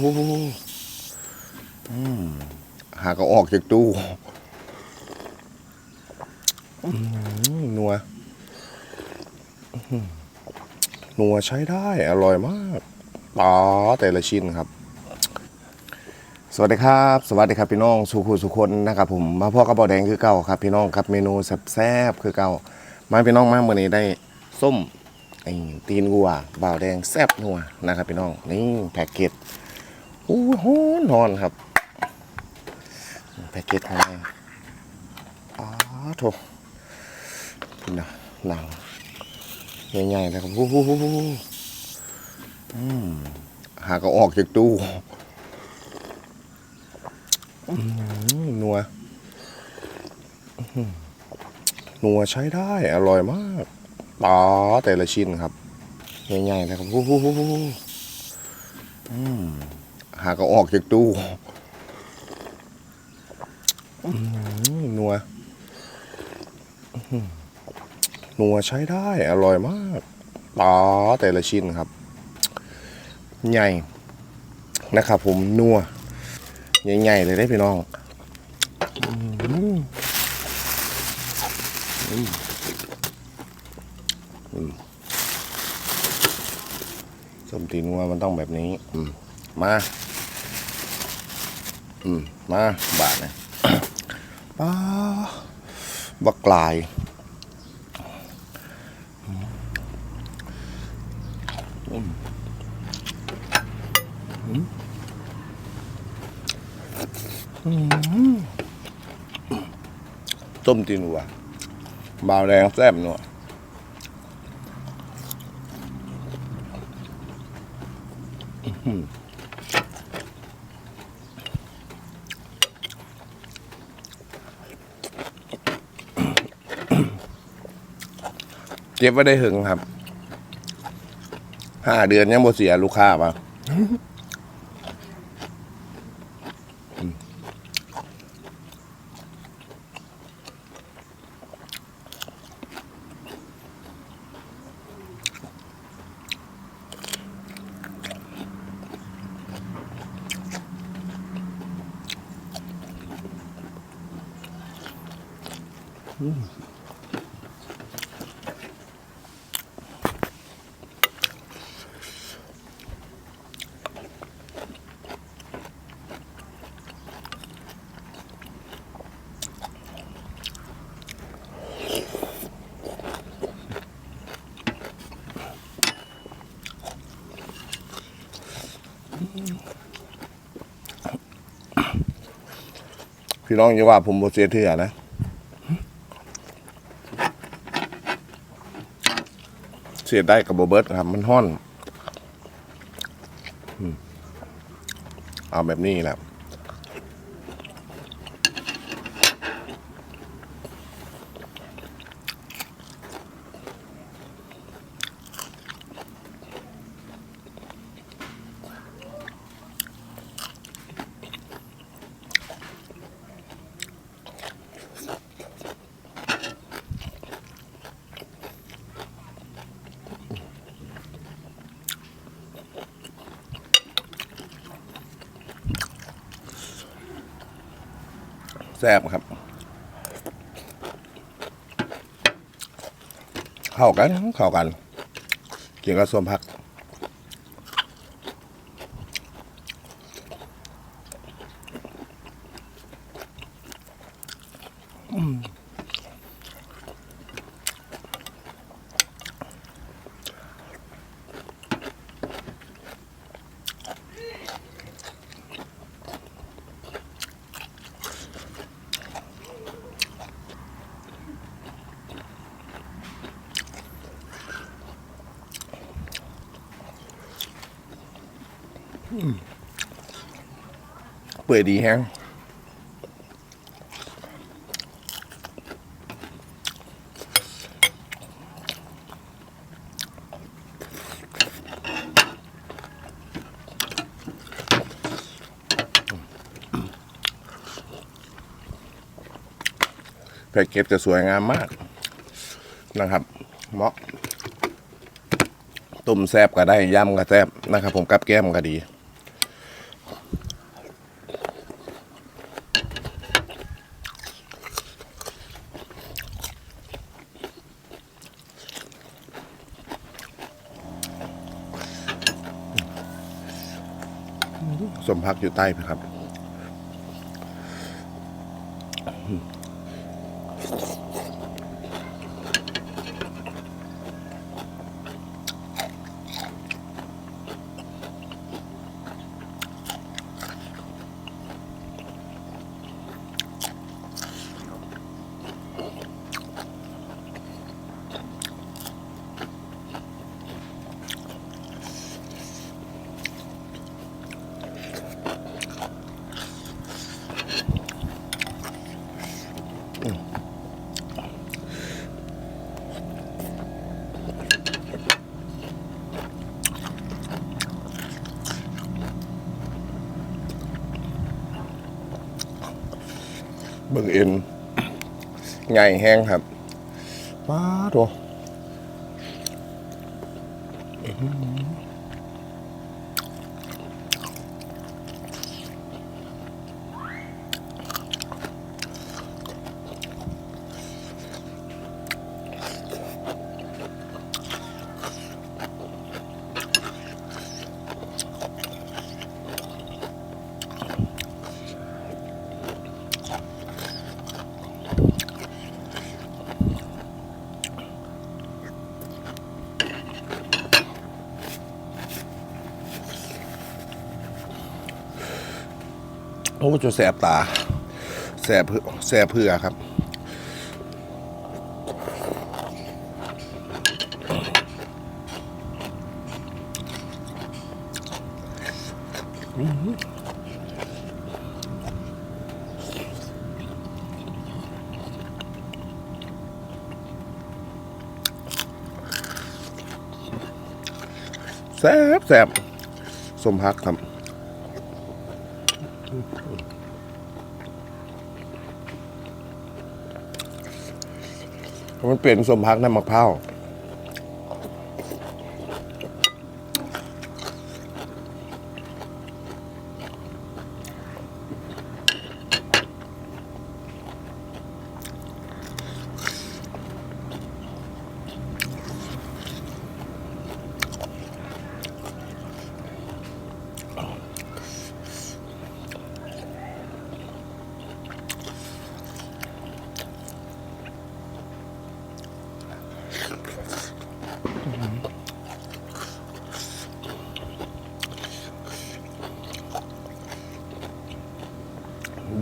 โอ้หาก็ออกจากตู้นัว นัวใช้ได้ อร่อยมากปลาแต่ละชิ้นครับ สวัสดีครับ สวัสดีครับพี่น้อง สุขุสุคนนะครับผม มาพ่อกระบอกแดงคือเก่าครับ พี่น้องครับ เมนูแซ่บๆคือเก่า มาพี่น้องมาเมื่อนี้ได้ส้มไอ้ตีนวัวบ่าวแดงแซ่บนัวนะครับพี่น้อง นี่แพ็กเกจ อู้หูนอนครับแพ็กเกจของแม่อ๋อโถนี่นะหนังใหญ่ๆนะครับอู้หูอืมหากออกจากตู้นัวนัวใช้ได้ อร่อยมากปลาแต่ละชิ้นครับ ใหญ่ๆนะครับอู้หูอืม หาก็ออกจากตู้นัวนัวใช้ได้ อร่อยมากปลาแต่ละชิ้นครับ ใหญ่นะครับผมนัวใหญ่ๆเลยได้พี่น้องสมตีนัวมันต้องแบบนี้มมา อืมมาบาทนะป้าบักลายต้มตีนวัวบาวแดงแซ่บนัว เก็บไว้ได้ถึงครับ ห้าเดือนยังบ่เสียลูกค้าป่ะ พี่น้องอย่าว่าผมบ่เสียเถื่อนะเสียได้กับโบเบิร์ตครับ มันห้อนอืมเอาแบบนี้แหละ แซ่บครับ เข้ากันเข้ากัน เกี่ยวกับส้มพัก เปื่อยดีแฮงแพ็กเกจก็สวยงามมากนะครับเหมาะต้มแซบก็ได้ยำก็แซบนะครับ ผมกับแก้มก็ดี สมพักอยู่ใต้ครับ เบิ่งเอ็นใหญ่แห้งครับว้าตัว อ้จะแสบตา แสบเพื่อแสบเพื่อครับแสบแสบสมพักครับ มันเปลี่ยนสมพักน้ำมะพร้าว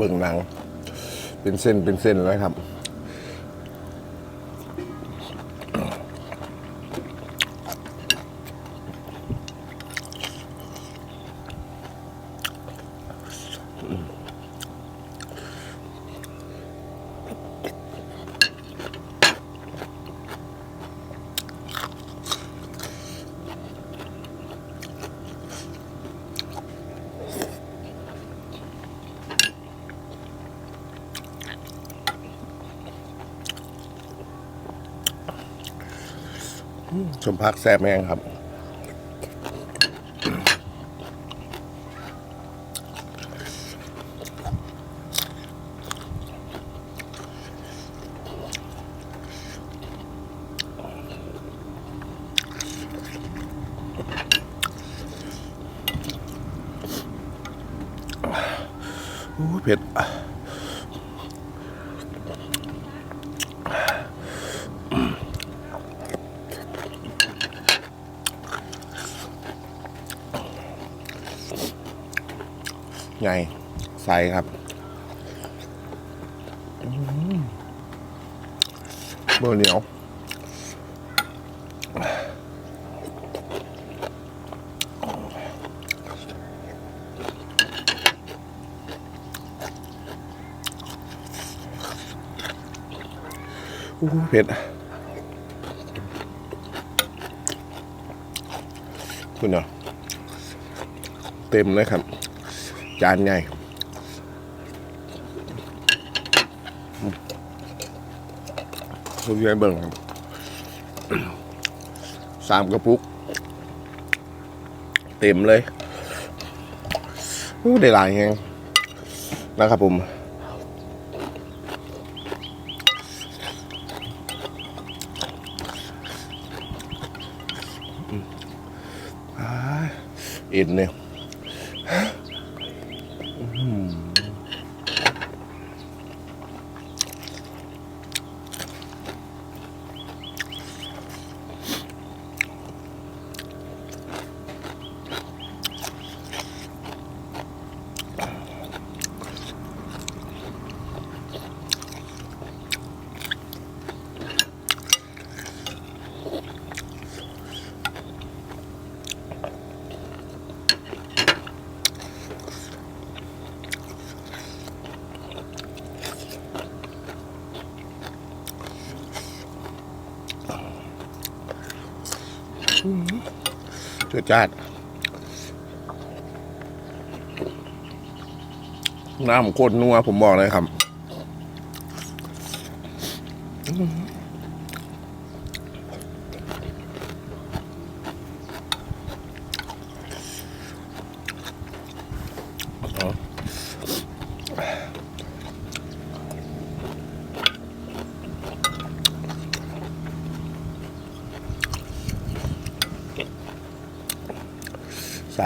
บิ่งหนัง เป็นเส้นเป็นเส้นแลยครับ สมพักแซ่บแมงครับ โอ้เผ็ด ไงใส่ครับเบอร์เหนียวอู้เผ็ดคุณเนาะเต็มเลยครับ จานใหญ่ทุกอย่างเบิ่งสามกระปุก เต็มเลยได้หลายแฮงนะครับผมอ่าเอ็นเนี่ย Hum. จุดจ้าดน้ำโคตรนัวผมบอกเลยครับ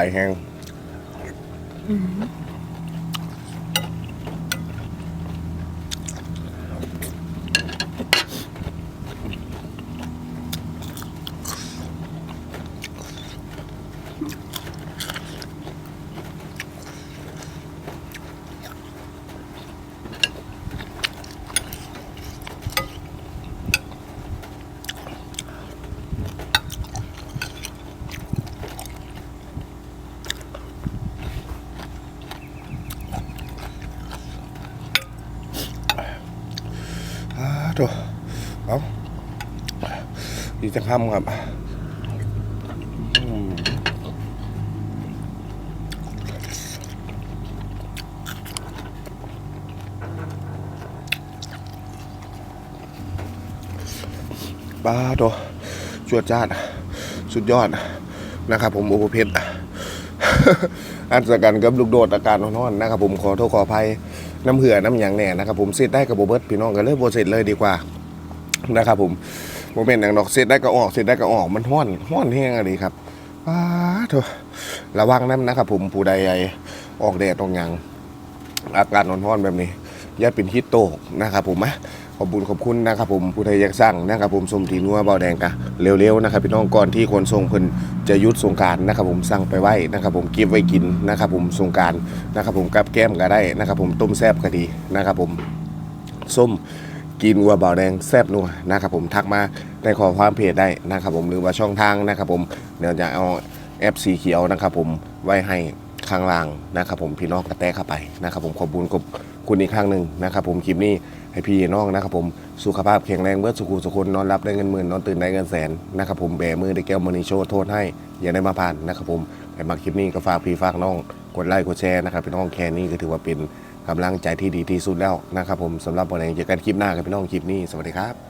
ลายแห้งอ่าโถเอา ดีจังค่ำครับปลาตจวดจ้าสุดยอดนะครับผมโอเปเพชรอันสกันกับลูกโดดอาการนอนนะครับผมขอโทษขออภัยน้ำเหือน้ำหยางแน่นะครับผมเสร็จได้กับโบเบิร์ตพี่น้องกันเลยโบเสร็จเลยดีกว่านะครับผม โมเมนต์อย่างดอกเสร็จได้ก็ออกเสร็จได้ก็ออกมันห้อนห้อนแห้งอะไรครับป้าโถระวังน้ำนะครับ ผมผู้ใดออกแดดตรงยังอากาศร้อนๆแบบนี้ย่าเป็นฮิตโตกนะครับ ผมนะขอบคุญขอบคุณนะครับผมผู้ใดอยากสร้างนะครับผมสมทีนัวเบาแดงกะเร็วๆนะครับพี่น้องก่อนที่คนส่งเพิ่นจะยุดสงกรารนะครับผมสั่งไปไว้นะครับผมเก็บไว้กินนะครับผมสงการนะครับผมกับแก้มก็ได้นะครับผมต้มแซบก็ดีนะครับผมส้ม กินวัวเบาแดงแซบนัวนะครับผมทักมาในขอความเพจได้นะครับผมหรือว่าช่องทางนะครับผมเดี๋ยวจะเอาแอปสีเขียวนะครับผมไว้ให้ข้างล่างนะครับผมพี่น้องกระแตเข้าไปนะครับผมขอบคุณขอบคุณอีกครั้งหนึ่งนะครับผมคลิปนี้ให้พี่น้องนะครับผมสุขภาพแข็งแรงเบิดสุขุสุคนนอนรับได้เงินหมื่นนอนตื่นได้เงินแสนนะครับผมแบมือได้แก้วมณีโชว์โทษให้อย่าได้มาผ่านนะครับผมใครมาคลิปนี้ก็ฝากพี่ฝากน้องกดไลค์กดแชร์นะครับพี่น้องแค่นี้ก็ถือว่าเป็น กำลังใจที่ดีที่สุดแล้วนะครับผมสำหรับวันนี้เจอกันคลิปหน้ากับพี่น้องคลิปนี้สวัสดีครับ